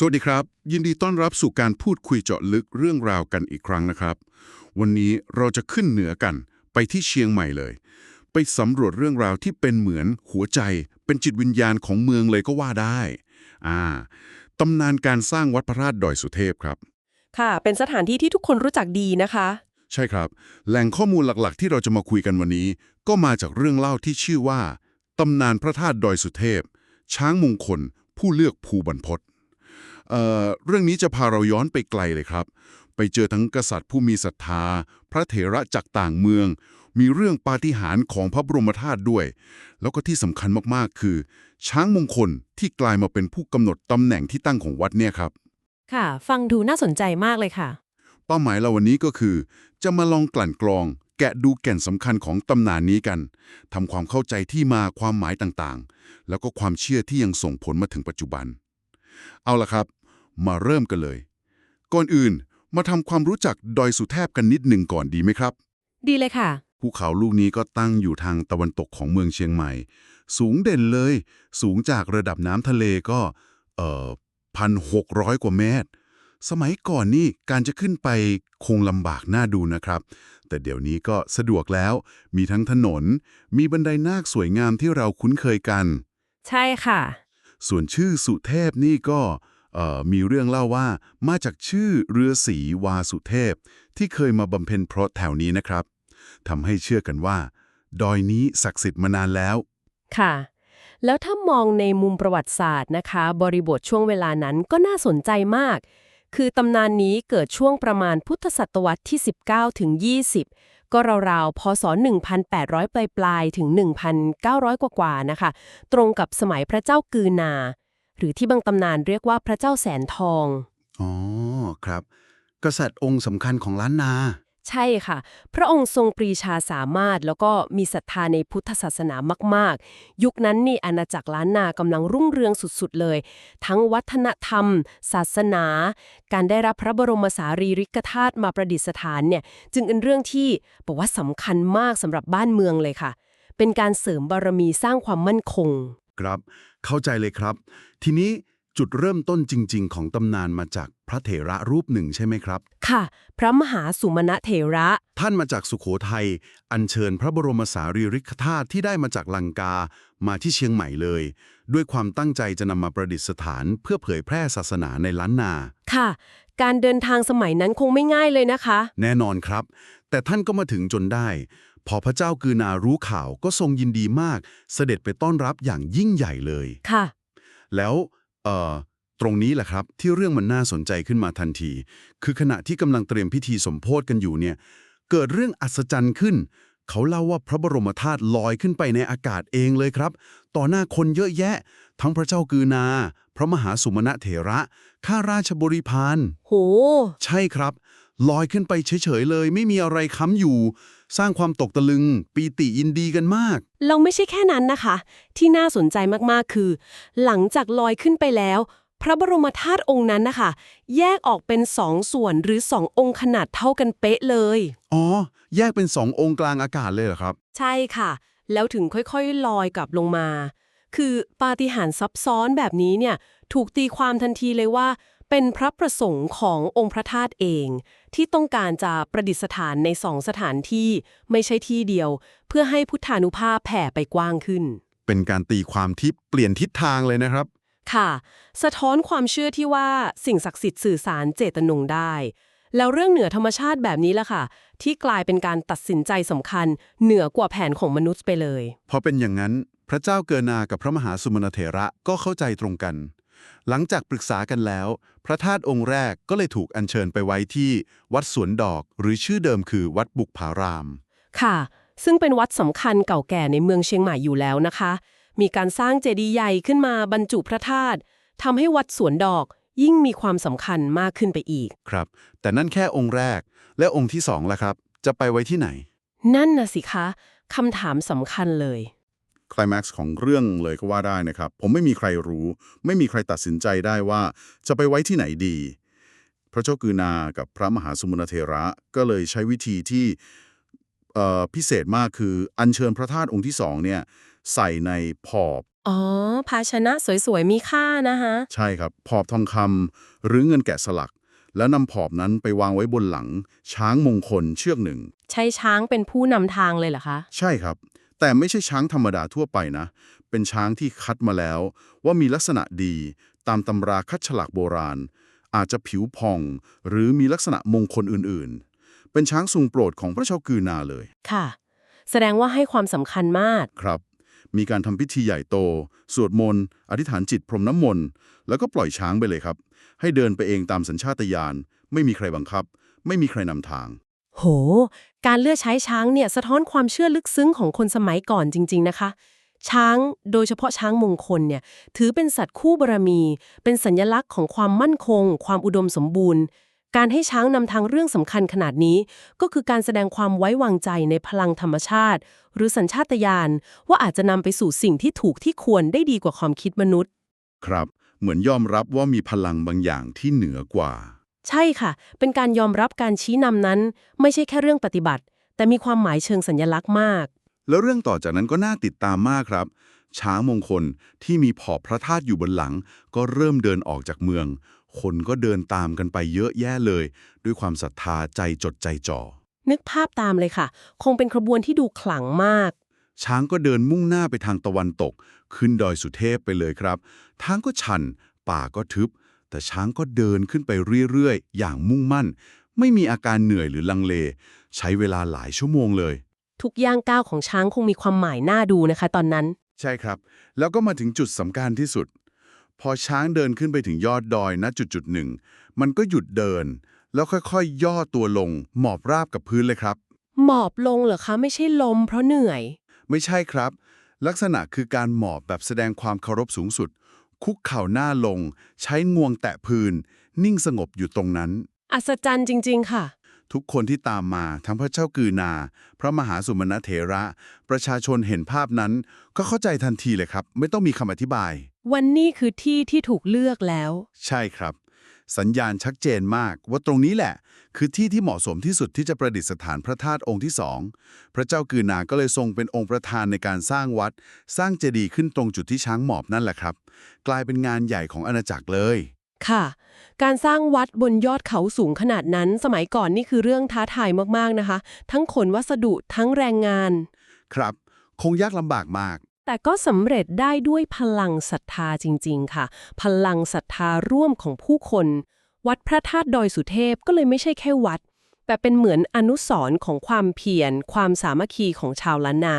สวัสดีครับ ยินดีต้อนรับสู่การพูดคุยเจาะลึกเรื่องราวกันอีกครั้งนะครับ วันนี้เราจะขึ้นเหนือกันไปที่เชียงใหม่เลย ไปสำรวจเรื่องราวที่เป็นเหมือนหัวใจ เป็นจิตวิญญาณของเมืองเลยก็ว่าได้อ่าตำนานการสร้างวัดพระธาตุดอยสุเทพครับ ค่ะ เป็นสถานที่ที่ทุกคนรู้จักดีนะคะ ใช่ครับ แหล่งข้อมูลหลักๆ ที่เราจะมาคุยกันวันนี้ ก็มาจากเรื่องเล่าที่ชื่อว่าตำนานพระธาตุดอยสุเทพ ช้างมงคล ผู้เลือกภูบรรพต เอ่อเรื่องนี้จะพาเราย้อนไปไกลเลยครับ ไปเจอทั้งกษัตริย์ผู้มีศรัทธา พระเถระจากต่างเมือง มีเรื่องปาฏิหาริย์ของพระบรมธาตุด้วย แล้วก็ที่สำคัญมากๆ คือ ช้างมงคลที่กลายมาเป็นผู้กำหนดตำแหน่งที่ตั้งของวัดเนี่ยครับ ค่ะ ฟังดูน่าสนใจมากเลยค่ะ เป้าหมายเราวันนี้ก็คือ จะมาลองกลั่นกรอง แกะดูแก่นสำคัญของตำนานนี้กันทำความเข้าใจที่มาความหมายต่างๆ แล้วก็ความเชื่อที่ยังส่งผลมาถึงปัจจุบัน เอาล่ะครับ มาเริ่มกันเลย ก่อนอื่นมาทำความรู้จักดอยสุเทพกันนิดหนึ่งก่อนดีไหมครับ ดีเลยค่ะ ภูเขาลูกนี้ก็ตั้งอยู่ทางตะวันตกของเมืองเชียงใหม่ สูงเด่นเลย สูงจากระดับน้ำทะเลก็เอ่อพันหกร้อยกว่าเมตร สมัยก่อนนี่การจะขึ้นไปคงลำบากน่าดูนะครับ แต่เดี๋ยวนี้ก็สะดวกแล้ว มีทั้งถนน มีบันไดนาคสวยงามที่เราคุ้นเคยกัน ใช่ค่ะ ส่วนชื่อสุเทพนี่ก็เอ่อ มีเรื่องเล่าว่ามาจากชื่อเรือสีวาสุเทพ ที่เคยมาบำเพ็ญเพราะแถวนี้นะครับทำให้เชื่อกันว่า ดอยนี้ศักดิ์สิทธิ์มานานแล้ว ค่ะ แล้วถ้ามองในมุมประวัติศาสตร์นะคะ บริบทช่วงเวลานั้นก็น่าสนใจมาก คือตำนานนี้เกิดช่วงประมาณพุทธศตวรรษที่ 19 ถึง 20ก็ราวๆ พศ 1,800 ปลายๆถึง 1,900 กว่าๆ นะคะ ตรงกับสมัยพระเจ้ากือนา หรือที่บางตำนานเรียกว่าพระเจ้าแสนทอง อ๋อครับ กษัตริย์องค์สำคัญของล้านนา ใช่ค่ะ พระองค์ทรงปรีชาสามารถ แล้วก็มีศรัทธาในพุทธศาสนามาก ๆ ยุคนั้นนี่อาณาจักรล้านนากำลังรุ่งเรืองสุด ๆ เลย ทั้งวัฒนธรรม ศาสนา การได้รับพระบรมสารีริกธาตุมาประดิษฐานเนี่ย จึงเป็นเรื่องที่บอกว่าสำคัญมากสำหรับบ้านเมืองเลยค่ะ เป็นการเสริมบารมีสร้างความมั่นคง ครับ เข้าใจเลยครับ ทีนี้จุดเริ่มต้นจริง ๆ ของตำนานมาจากพระเถระรูปหนึ่งใช่ไหมครับ ค่ะ พระมหาสุมาณเถระ ท่านมาจากสุขโขทัย อัญเชิญพระบรมสารีริกธาตุที่ได้มาจากลังกา มาที่เชียงใหม่เลย ด้วยความตั้งใจจะนำมาประดิษฐาน เพื่อเผยแพร่ศาสนาในล้านนา ค่ะ การเดินทางสมัยนั้นคงไม่ง่ายเลยนะคะ แน่นอนครับ แต่ท่านก็มาถึงจนได้ พอพระเจ้ากือนารู้ข่าวก็ทรงยินดีมาก เสด็จไปต้อนรับอย่างยิ่งใหญ่เลย ค่ะ แล้วเอ่อตรงนี้แหละครับ ที่เรื่องมันน่าสนใจขึ้นมาทันที คือขณะที่กำลังเตรียมพิธีสมโพธกันอยู่เนี่ย เกิดเรื่องอัศจรรย์ขึ้น เขาเล่าว่าพระบรมธาตุลอยขึ้นไปในอากาศเองเลยครับ ต่อหน้าคนเยอะแยะ ทั้งพระเจ้ากือนา พระมหาสุมาณเถระข้าราชบริพารโห ใช่ครับ ลอยขึ้นไปเฉยๆเลย ไม่มีอะไรค้ำอยู่ สร้างความตกตะลึง ปีติยินดีกันมาก เราไม่ใช่แค่นั้นนะคะ ที่น่าสนใจมากๆคือ หลังจากลอยขึ้นไปแล้ว พระบรมธาตุองค์นั้นนะคะ แยกออกเป็นสองส่วนหรือสององค์ขนาดเท่ากันเป๊ะเลย อ๋อ แยกเป็นสององค์กลางอากาศเลยเหรอครับ ใช่ค่ะ แล้วถึงค่อยๆ ลอยกลับลงมา คือปาฏิหาริย์ซับซ้อนแบบนี้เนี่ย ถูกตีความทันทีเลยว่า เป็นพระประสงค์ขององค์พระธาตุเอง ที่ต้องการจะประดิษฐานในสองสถานที่ไม่ใช่ที่เดียว เพื่อให้พุทธานุภาพแผ่ไปกว้างขึ้น เป็นการตีความที่เปลี่ยนทิศทางเลยนะครับ ค่ะ สะท้อนความเชื่อที่ว่าสิ่งศักดิ์สิทธิ์สื่อสารเจตจำนงได้ แล้วเรื่องเหนือธรรมชาติแบบนี้ล่ะค่ะ ที่กลายเป็นการตัดสินใจสำคัญ เหนือกว่าแผนของมนุษย์ไปเลย พอเป็นอย่างนั้นพระเจ้าเกินากับพระมหาสุมาณเถระก็เข้าใจตรงกัน หลังจากปรึกษากันแล้ว พระธาตุองค์แรกก็เลยถูกอัญเชิญไปไว้ที่วัดสวนดอก หรือชื่อเดิมคือวัดบุกผาราม ค่ะ ซึ่งเป็นวัดสำคัญเก่าแก่ในเมืองเชียงใหม่อยู่แล้วนะคะ มีการสร้างเจดีย์ใหญ่ขึ้นมาบรรจุพระธาตุทำให้วัดสวนดอกยิ่งมีความสำคัญมากขึ้นไปอีก ครับ แต่นั่นแค่องค์แรก และองค์ที่สองล่ะครับ จะไปไว้ที่ไหน นั่นน่ะสิคะคำถามสำคัญเลย คลแม็กซ์ของเรื่องเลยก็ว่าได้นะครับ ผมไม่มีใครรู้ ไม่มีใครตัดสินใจได้ว่าจะไปไว้ที่ไหนดี พระเจ้ากือนากับพระมหาสมุนเทระก็เลยใช้วิธีที่เอ่อพิเศษมากคืออัญเชิญพระธาตุองค์ที่สองเนี่ยใส่ในพอบอ๋อ ภาชนะสวยๆ มีค่านะคะใช่ครับผอบทองคำหรือเงินแกะสลัก แล้วนำผอบนั้นไปวางไว้บนหลัง ช้างมงคลเชือกหนึ่ง ใช้ช้างเป็นผู้นำทางเลยเหรอคะ ใช่ครับ แต่ไม่ใช่ช้างธรรมดาทั่วไปนะ เป็นช้างที่คัดมาแล้ว ว่ามีลักษณะดีตามตำราคัดฉลากโบราณ อาจจะผิวพอง หรือมีลักษณะมงคลอื่นๆ เป็นช้างทรงโปรดของพระเจ้ากือนาเลย ค่ะ แสดงว่าให้ความสำคัญมาก ครับ มีการทำพิธีใหญ่โต สวดมนต์ อธิษฐานจิตพรมน้ำมนต์ แล้วก็ปล่อยช้างไปเลยครับ ให้เดินไปเองตามสัญชาตญาณ ไม่มีใครบังคับ ไม่มีใครนำทาง โห การเลือกใช้ช้างเนี่ยสะท้อนความเชื่อลึกซึ้งของคนสมัยก่อนจริง ๆนะคะ ช้างโดยเฉพาะช้างมงคลเนี่ยถือเป็นสัตว์คู่บารมี เป็นสัญลักษณ์ของความมั่นคง ความอุดมสมบูรณ์ การให้ช้างนำทางเรื่องสำคัญขนาดนี้ ก็คือการแสดงความไว้วางใจในพลังธรรมชาติ หรือสัญชาตญาณว่าอาจจะนำไปสู่สิ่งที่ถูกที่ควรได้ดีกว่าความคิดมนุษย์ ครับ เหมือนยอมรับว่ามีพลังบางอย่างที่เหนือกว่า ใช่ค่ะ เป็นการยอมรับการชี้นำนั้น ไม่ใช่แค่เรื่องปฏิบัติ แต่มีความหมายเชิงสัญลักษณ์มาก แล้วเรื่องต่อจากนั้นก็น่าติดตามมากครับ ช้างมงคลที่มีผอบพระธาตุอยู่บนหลัง ก็เริ่มเดินออกจากเมือง คนก็เดินตามกันไปเยอะแยะเลย ด้วยความศรัทธาใจจดใจจ่อ นึกภาพตามเลยค่ะ คงเป็นขบวนที่ดูขลังมาก ช้างก็เดินมุ่งหน้าไปทางตะวันตก ขึ้นดอยสุเทพไปเลยครับ ทางก็ชัน ป่าก็ทึบ แต่ช้างก็เดินขึ้นไปเรื่อยๆ อย่างมุ่งมั่น ไม่มีอาการเหนื่อยหรือลังเล ใช้เวลาหลายชั่วโมงเลย ทุกย่างก้าวของช้างคงมีความหมายน่าดูนะคะ ตอนนั้น ใช่ครับ แล้วก็มาถึงจุดสำคัญที่สุด พอช้างเดินขึ้นไปถึงยอดดอยณจุดจุดๆหนึ่ง มันก็หยุดเดิน แล้วค่อยๆย่อตัวลง หมอบราบกับพื้นเลยครับ หมอบลงเหรอคะ ไม่ใช่ลมเพราะเหนื่อย ไม่ใช่ครับ ลักษณะคือการหมอบแบบแสดงความเคารพสูงสุด คุกเข่าหน้าลง ใช้งวงแตะพื้น นิ่งสงบอยู่ตรงนั้น อัศจรรย์จริง ๆ ค่ะ ทุกคนที่ตามมาทั้งพระเจ้ากือนา พระมหาสุมาณเถระ ประชาชนเห็นภาพนั้น ก็เข้าใจทันทีเลยครับ ไม่ต้องมีคำอธิบาย วันนี้คือที่ที่ถูกเลือกแล้ว ใช่ครับ สัญญาณชัดเจนมากว่าตรงนี้แหละ คือที่ที่เหมาะสมที่สุดที่จะประดิษฐานพระธาตุองค์ที่สองพระเจ้ากือนาก็เลยทรงเป็นองค์ประธานในการสร้างวัด สร้างเจดีย์ขึ้นตรงจุดที่ช้างหมอบนั่นแหละครับ กลายเป็นงานใหญ่ของอาณาจักรเลย ค่ะ การสร้างวัดบนยอดเขาสูงขนาดนั้น สมัยก่อนนี่คือเรื่องท้าทายมากๆนะคะ ทั้งขนวัสดุทั้งแรงงาน ครับ คงยากลำบากมากแต่ก็สำเร็จได้ด้วยพลังศรัทธาจริง ๆ ค่ะ พลังศรัทธาร่วมของผู้คน วัดพระธาตุดอยสุเทพก็เลยไม่ใช่แค่วัด แต่เป็นเหมือนอนุสรณ์ของความเพียร ความสามัคคีของชาวล้านนา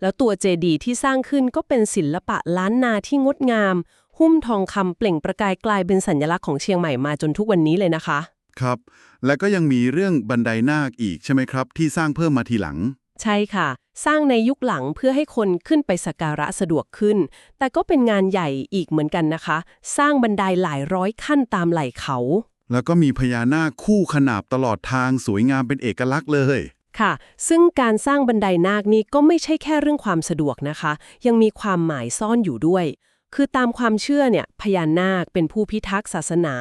แล้วตัวเจดีย์ที่สร้างขึ้นก็เป็นศิลปะล้านนาที่งดงาม หุ้มทองคำเปล่งประกายกลายเป็นสัญลักษณ์ของเชียงใหม่มาจนทุกวันนี้เลยนะคะ ครับ และก็ยังมีเรื่องบันไดนาคอีกใช่ไหมครับ ที่สร้างเพิ่มมาทีหลัง ใช่ค่ะ สร้างในยุคหลังเพื่อให้คนขึ้นไปสักการะสะดวกขึ้น แต่ก็เป็นงานใหญ่อีกเหมือนกันนะคะ สร้างบันไดหลายร้อยขั้นตามไหล่เขา แล้วก็มีพญานาคคู่ขนาบตลอดทางสวยงามเป็นเอกลักษณ์เลยค่ะ ซึ่งการสร้างบันไดนาคนี้ก็ไม่ใช่แค่เรื่องความสะดวกนะคะ ยังมีความหมายซ่อนอยู่ด้วย คือตามความเชื่อเนี่ยพญานาคเป็นผู้พิทักษ์ศาสนา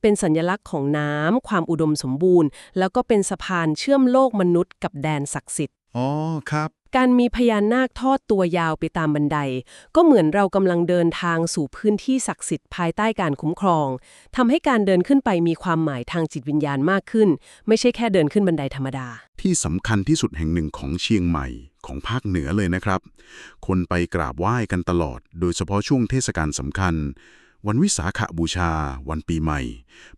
เป็นสัญลักษณ์ของน้ำความอุดมสมบูรณ์ แล้วก็เป็นสะพานเชื่อมโลกมนุษย์กับแดนศักดิ์สิทธิ์ อ๋อ ครับ การมีพญานาคทอดตัวยาวไปตามบันได ก็เหมือนเรากำลังเดินทางสู่พื้นที่ศักดิ์สิทธิ์ภายใต้การคุ้มครองทำให้การเดินขึ้นไปมีความหมายทางจิตวิญญาณมากขึ้น ไม่ใช่แค่เดินขึ้นบันไดธรรมดา ที่สำคัญที่สุดแห่งหนึ่งของเชียงใหม่ของภาคเหนือเลยนะครับ คนไปกราบไหว้กันตลอด โดยเฉพาะช่วงเทศกาลสำคัญ วันวิสาขบูชา วันปีใหม่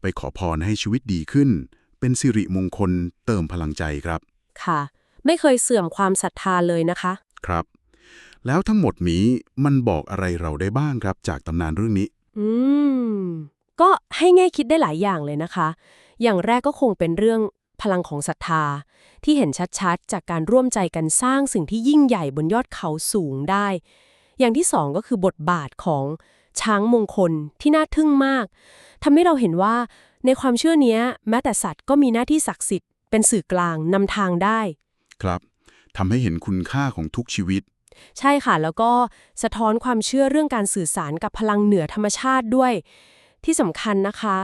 ไปขอพรให้ชีวิตดีขึ้น เป็นสิริมงคลเติมพลังใจครับ ค่ะ ไม่เคยเสื่อมความศรัทธาเลยนะคะ ครับ แล้วทั้งหมดนี้มันบอกอะไรเราได้บ้างครับจากตำนานเรื่องนี้ อืม ก็ให้แง่คิดได้หลายอย่างเลยนะคะ อย่างแรกก็คงเป็นเรื่องพลังของศรัทธา ที่เห็นชัดๆ จากการร่วมใจกันสร้างสิ่งที่ยิ่งใหญ่บนยอดเขาสูงได้ อย่างที่สองก็คือบทบาทของช้างมงคลที่น่าทึ่งมาก ทำให้เราเห็นว่าในความเชื่อเนี้ยแม้แต่สัตว์ก็มีหน้าที่ศักดิ์สิทธิ์เป็นสื่อกลางนำทางได้ ครับทำให้เห็นคุณค่าของทุกชีวิต ใช่ค่ะ แล้วก็สะท้อนความเชื่อเรื่องการสื่อสารกับพลังเหนือธรรมชาติด้วย ที่สำคัญนะคะ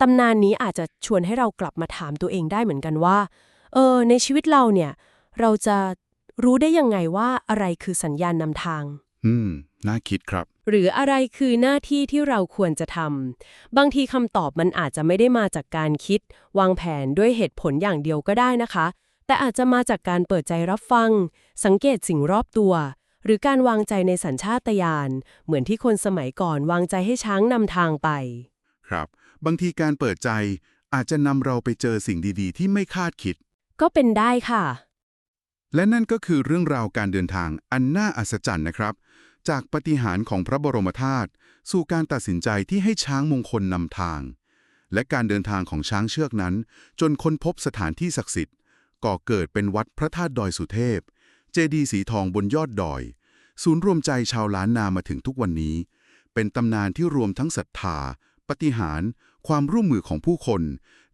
ตำนานนี้อาจจะชวนให้เรากลับมาถามตัวเองได้เหมือนกันว่า เออ ในชีวิตเราเนี่ย เราจะรู้ได้ยังไงว่าอะไรคือสัญญาณนำทาง อืม น่าคิดครับ หรืออะไรคือหน้าที่ที่เราควรจะทำ บางทีคำตอบมันอาจจะไม่ได้มาจากการคิด วางแผนด้วยเหตุผลอย่างเดียวก็ได้นะคะ แต่อาจจะมาจากการเปิดใจรับฟัง สังเกตสิ่งรอบตัว หรือการวางใจในสัญชาตญาณเหมือนที่คนสมัยก่อนวางใจให้ช้างนำทางไป ครับ บางทีการเปิดใจอาจจะนำเราไปเจอสิ่งดีๆ ที่ไม่คาดคิด ก็เป็นได้ค่ะ และนั่นก็คือเรื่องราวการเดินทางอันน่าอัศจรรย์นะครับ จากปาฏิหารย์ของพระบรมธาตุสู่การตัดสินใจที่ให้ช้างมงคลนำทาง และการเดินทางของช้างเชือกนั้น จนค้นพบสถานที่ศักดิ์สิทธิ์ ก่อเกิดเป็นวัดพระธาตุดอยสุเทพ เจดีย์สีทองบนยอดดอย ศูนย์รวมใจชาวล้านนามาถึงทุกวันนี้ เป็นตำนานที่รวมทั้งศรัทธา ปฏิหาร ความร่วมมือของผู้คน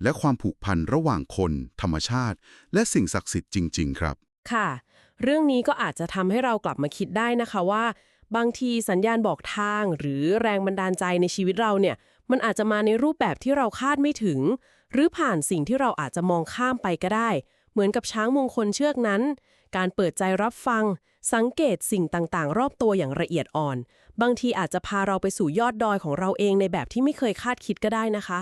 และความผูกพันระหว่างคน ธรรมชาติ และสิ่งศักดิ์สิทธิ์จริง ๆ ครับ ค่ะ เรื่องนี้ก็อาจจะทำให้เรากลับมาคิดได้นะคะว่า บางทีสัญญาณบอกทาง หรือแรงบันดาลใจในชีวิตเราเนี่ย มันอาจจะมาในรูปแบบที่เราคาดไม่ถึง หรือผ่านสิ่งที่เราอาจจะมองข้ามไปก็ได้ เหมือนกับช้างมงคลเชือกนั้น การเปิดใจรับฟัง สังเกตสิ่งต่างๆ รอบตัวอย่างละเอียดอ่อน บางทีอาจจะพาเราไปสู่ยอดดอยของเราเองในแบบที่ไม่เคยคาดคิดก็ได้นะคะ